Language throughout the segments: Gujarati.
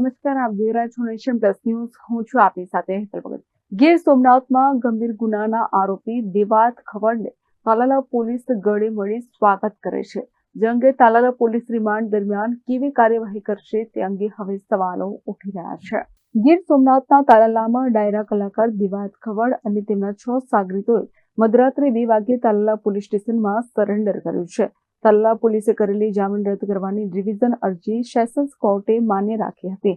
નમસ્કાર, આપ જોઈ રહ્યા છો નેશન પ્લસ ન્યૂઝ. હું છું આપની સાથે હેતલ ભગત. ગીર સોમનાથમાં ગંભીર ગુનાના આરોપી દેવાત ખવડને તાલાલા પોલીસ ગળે મળી સ્વાગત કરે છે. જે અંગે તાલાલા પોલીસ રિમાન્ડ દરમિયાન કેવી કાર્યવાહી કરશે તે અંગે હવે સવાલો ઉઠી રહ્યા છે. ગીર સોમનાથના તાલાલામાં ડાયરા કલાકાર દિવાત ખવડ અને તેમના છ સાગરીતોએ મધરાત્રે બે વાગ્યે તાલાલા પોલીસ સ્ટેશનમાં સરેન્ડર કર્યું છે. તાલાલા પોલીસે કરેલી જામીન રદ કરવાની રિવિઝન અરજી સેશન્સ કોર્ટે માન્ય રાખી હતી.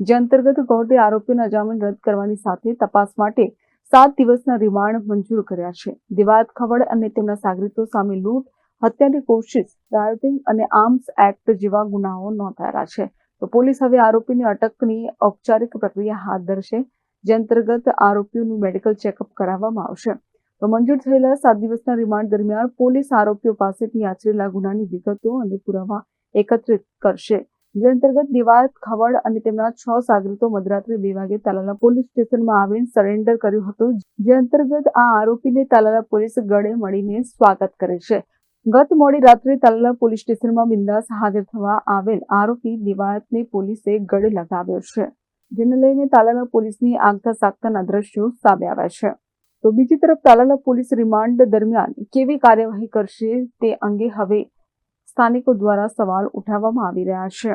જે અંતર્ગત કોર્ટે આરોપીના જામીન રદ કરવાની સાથે તપાસ માટે સાત દિવસના રિમાન્ડ મંજૂર કર્યા છે. દિવાત ખવડ અને તેમના સાગરીતો સામે લૂંટ, હત્યાની કોશિશ, રાયોટિંગ અને આર્મ્સ એક્ટ જેવા ગુનાઓ નોંધાયેલા છે. તો પોલીસ હવે આરોપીની અટકની ઔપચારિક પ્રક્રિયા હાથ ધરશે, જે અંતર્ગત આરોપીઓનું મેડિકલ ચેકઅપ કરાવવામાં આવશે. તો મંજૂર થયેલા સાત દિવસના રિમાન્ડ દરમિયાન પોલીસ આરોપીઓ પાસેથી આચરેલા ગુનાની વિગતો અને પુરાવા એકત્રિત કરશે. જે અંતર્ગત દિવાત ખવડ અને તેમના છ સાગરીતો મધરાત્રે બે વાગે તાલાલા પોલીસ સ્ટેશનમાં આવીને સરેન્ડર કર્યું હતું. જે અંતર્ગત આ આરોપીને તાલાલા પોલીસ ગળે મળીને સ્વાગત કરે છે. ગત મોડી રાત્રે તાલાલા પોલીસ સ્ટેશનમાં બિંદાસ હાજર થવા આવેલ આરોપી દિવાયતને પોલીસે ગળે લગાવ્યો છે, જેને લઈને તાલાલા પોલીસની આગતા સાગતાના દ્રશ્યો સામે આવ્યા છે. તો બીજી તરફ તાલાલા પોલીસ રિમાન્ડ દરમિયાન કેવી કાર્યવાહી કરશે તે અંગે હવે સ્થાનિકો દ્વારા સવાલ ઉઠાવવામાં આવી રહ્યા છે.